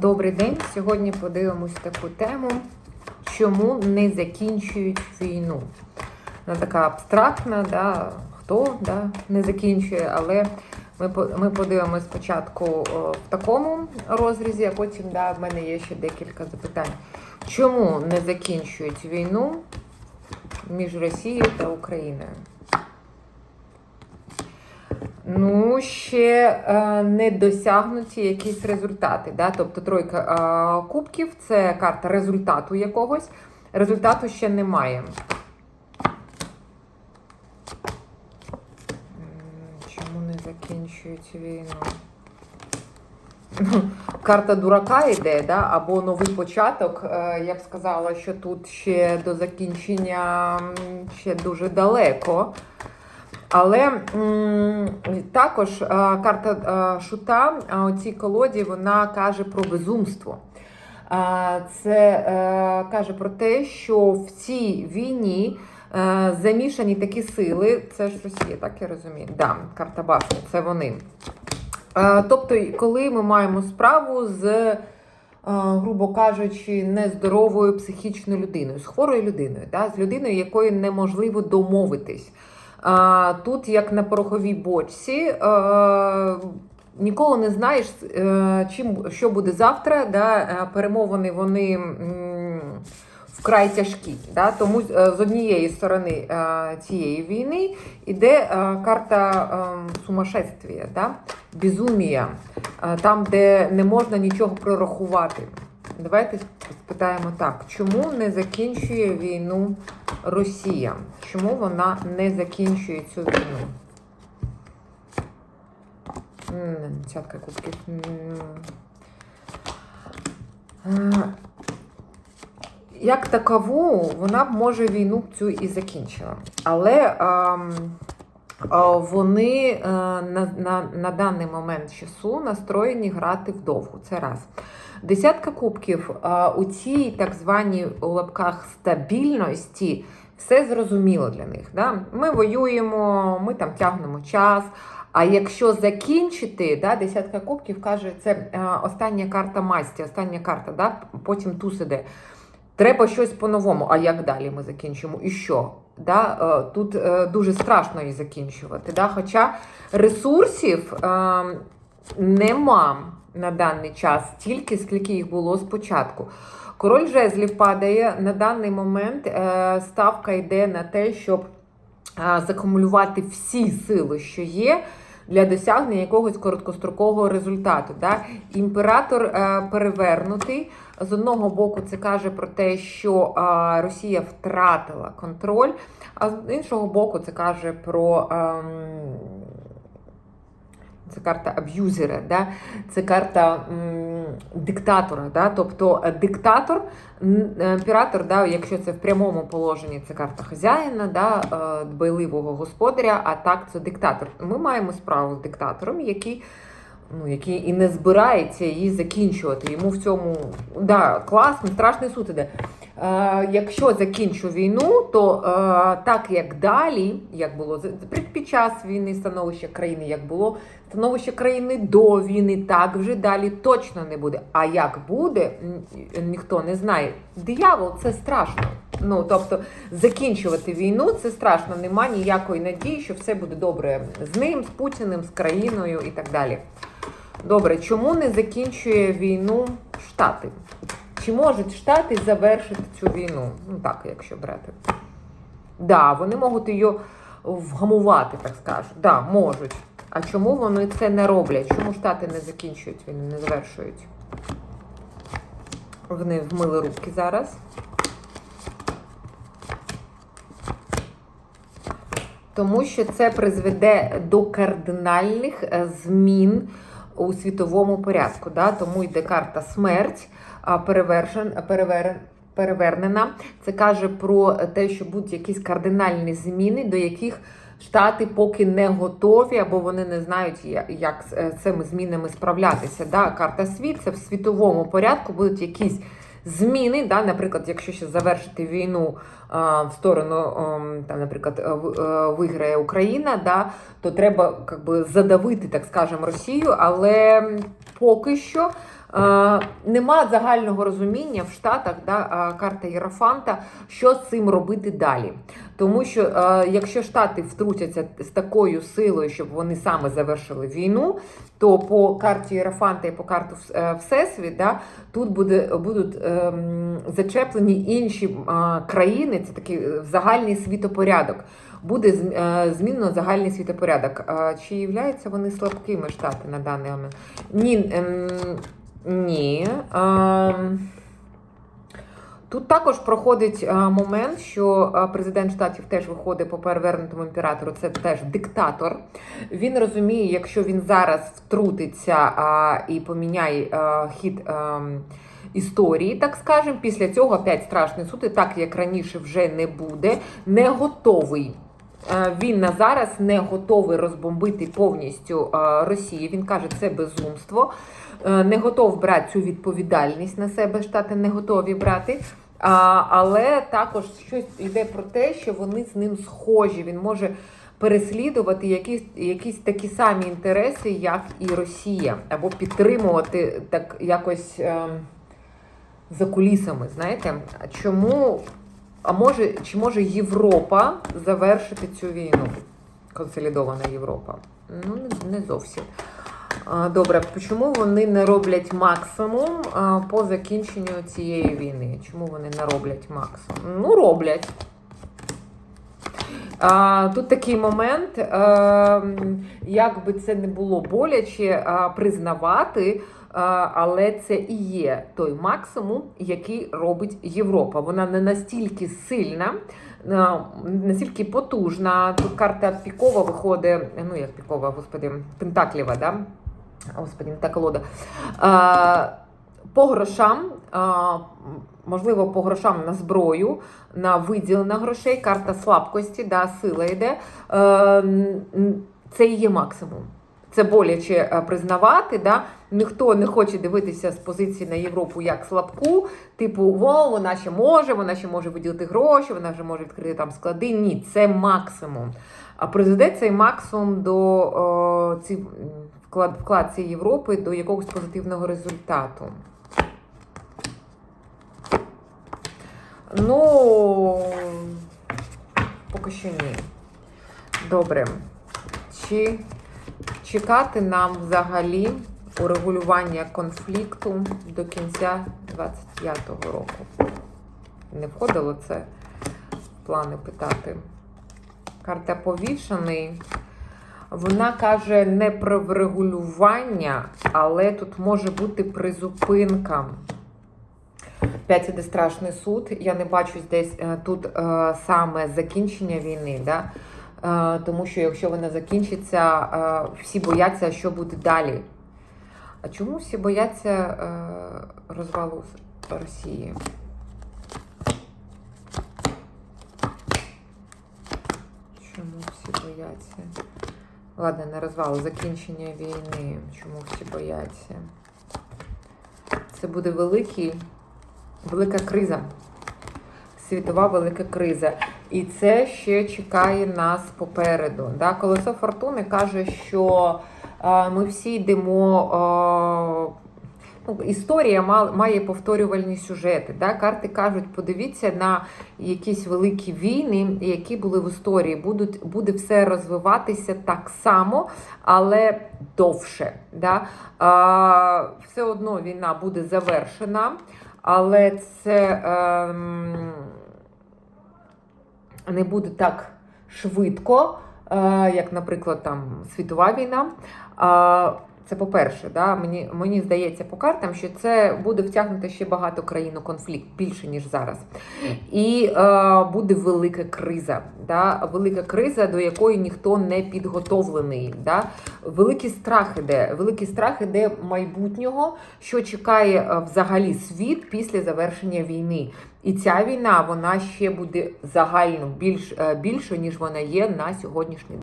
Добрий день. Сьогодні подивимось таку тему, чому не закінчують війну. Вона така абстрактна, да, хто да, не закінчує, але ми, ми подивимось спочатку в такому розрізі, а потім да, в мене є ще декілька запитань. Чому не закінчують війну між Росією та Україною? Ну, ще е, не досягнуті якісь результати. Да? Тобто тройка е, кубків це карта результату якогось. Результату ще немає. Чому не закінчують війну? Ну, Карта дурака йде, да? або новий початок. Е, Я б сказала, що тут ще до закінчення ще дуже далеко. Але також е, карта е, шута а у цій колоді вона каже про безумство. Е, Це е, каже про те, що в цій війні е, замішані такі сили. Це ж Росія, так я розумію. Да, карта башні, це вони. Е, Тобто, коли ми маємо справу з, е, грубо кажучи, нездоровою психічною людиною, з хворою людиною, да, з людиною, якою неможливо домовитись. Тут, як на пороховій бочці, ніколи не знаєш, е, чим що буде завтра. Да? е, Перемовини вони вкрай тяжкі. Да? Тому е, з однієї сторони цієї війни йде карта сумасшествия, да? безумія, там, де не можна нічого прорахувати. Давайте спитаємо так, чому не закінчує війну Росія? Чому вона не закінчує цю війну? Десятка кубків. Е, Як такову, вона б може війну цю і закінчила. Але а, вони е, на, на, на даний момент часу настроєні грати вдовго. Це раз. Десятка кубків у цій так званій у лапках стабільності все зрозуміло для них. Да? Ми воюємо, ми там тягнемо час. А якщо закінчити, да, десятка кубків каже, це е, остання карта масті, остання карта, да, потім туз іде. Треба щось по-новому. А як далі ми закінчимо? І що? Да? е, Тут е, дуже страшно її закінчувати. Да? Хоча ресурсів е, нема на даний час стільки, скільки їх було спочатку. Король жезлів падає на даний момент. Ставка йде на те, щоб закумулювати всі сили, що є. Для досягнення якогось короткострокового результату. Да? Імператор е, перевернутий. З одного боку, це каже про те, що е, Росія втратила контроль, а з іншого боку, це каже про. Це карта аб'юзера, да? це карта м, диктатора. Да? Тобто е, диктатор, е, імператор, да, якщо це в прямому положенні, це карта хазяїна, да? е, дбайливого господаря, а так це диктатор. Ми маємо справу з диктатором, який ну, який і не збирається її закінчувати. Йому в цьому да, класний, страшний суд іде. Е, якщо закінчу війну, то е, так як далі, як було під час війни становище країни, як було становище країни до війни, так вже далі точно не буде. А як буде, ніхто не знає. Диявол це страшно. Ну тобто закінчувати війну це страшно. Нема ніякої надії, що все буде добре з ним, з Путіним, з країною і так далі. Добре, чому не закінчує війну Штати? Чи можуть Штати завершити цю війну? Ну так, якщо брати. Да, вони можуть її вгамувати, так скажуть. Да, можуть. А чому вони це не роблять? Чому Штати не закінчують війну, не завершують? Вони вмили руки зараз. Тому що це призведе до кардинальних е, змін у світовому порядку. Да? Тому йде карта смерть перевершен, перевер, перевернена. Це каже про те, що будуть якісь кардинальні зміни, до яких Штати поки не готові, або вони не знають, як з е, цими змінами справлятися. Да? Карта світ це в світовому порядку будуть якісь зміни. Да? Наприклад, якщо ще завершити війну а, в сторону, ем, там, наприклад, е, в- е, виграє Україна, да? то треба как би, задавити, так скажемо, Росію, але поки що нема загального розуміння в Штатах, да, е, карта Єрофанта, що з цим робити далі. Тому що е, якщо Штати втрутяться з такою силою, щоб вони саме завершили війну, то по карті Єрофанта і по карту е, Всесвіт, да, тут буде, будуть ем, зачеплені інші е, країни, це такий е, загальний світопорядок. Буде зм- е, змінено загальний світопорядок. Е, Чи являються вони слабкими штати на даний момент? Ні. Ем, ні. Ем, Тут також проходить е, момент, що е, президент штатів теж виходить по перевернутому імператору. Це теж диктатор. Він розуміє, якщо він зараз втрутиться а, і поміняє е, хід е, історії, так скажемо, після цього опять страшний суд, так як раніше вже не буде, не готовий. Е, Він на зараз не готовий розбомбити повністю е, Росію. Він каже, це безумство. Е, Не готов брати цю відповідальність на себе. Штати не готові брати. Але також щось йде про те, що вони з ним схожі. Він може переслідувати якісь, якісь такі самі інтереси, як і Росія, або підтримувати так якось е, за кулісами. Знаєте, чому? А може, чи може Європа завершити цю війну? Консолідована Європа? Ну, не, зовсім. Добре, чому вони не роблять максимум по закінченню цієї війни? Чому вони не роблять максимум? Ну, роблять. Тут такий момент, е, як би це не було боляче признавати, але це і є той максимум, який робить Європа. Вона не настільки сильна, настільки потужна. Тут карта Пікова виходить, ну як Пікова, господи, Пентаклєва, да? Господи, та колода. По грошам, можливо, по грошам на зброю, на виділення грошей, карта слабкості, да, сила йде. Це і є максимум. Це боляче е, признавати. Да? Ніхто не хоче дивитися з позиції на Європу як слабку, типу, о, вона ще може, вона ще може виділити гроші, вона вже може відкрити там склади. Ні, це максимум. А призведе цей максимум до о, ці, вклад, вклад цієї Європи до якогось позитивного результату. Ну, поки що ні. Добре. Чи чекати нам взагалі урегулювання конфлікту до кінця 25-го року? Не входило це в плани питати. Карта повішений. Вона каже не про врегулювання, але тут може бути призупинка. П'ять страшний суд. Я не бачу десь е, тут е, саме закінчення війни. Да? Е, тому що якщо вона закінчиться, всі бояться, що буде далі. А чому всі бояться е, розвалу Росії? Чому всі бояться? Ладно, не розвалу, закінчення війни. Чому всі бояться? Це буде великий, велика криза. Світова велика криза. І це ще чекає нас попереду. Да? Колесо фортуни каже, що ми всі йдемо. Ну, історія ма- має повторювальні сюжети. Да? Карти кажуть, подивіться на якісь великі війни, які були в історії. Будуть, буде все розвиватися так само, але довше. Да? А, все одно війна буде завершена, але це ем, не буде так швидко, як, наприклад, там світова війна. Це по-перше, да, мені, мені здається по картам, що це буде втягнути ще багато країн у конфлікт більше ніж зараз. І е, буде велика криза. Да, велика криза, до якої ніхто не підготовлений. Да. Великий страх іде, великий страх іде майбутнього, що чекає е, взагалі світ після завершення війни. І ця війна вона ще буде загально більш, е, більшою, ніж вона є на сьогоднішній день.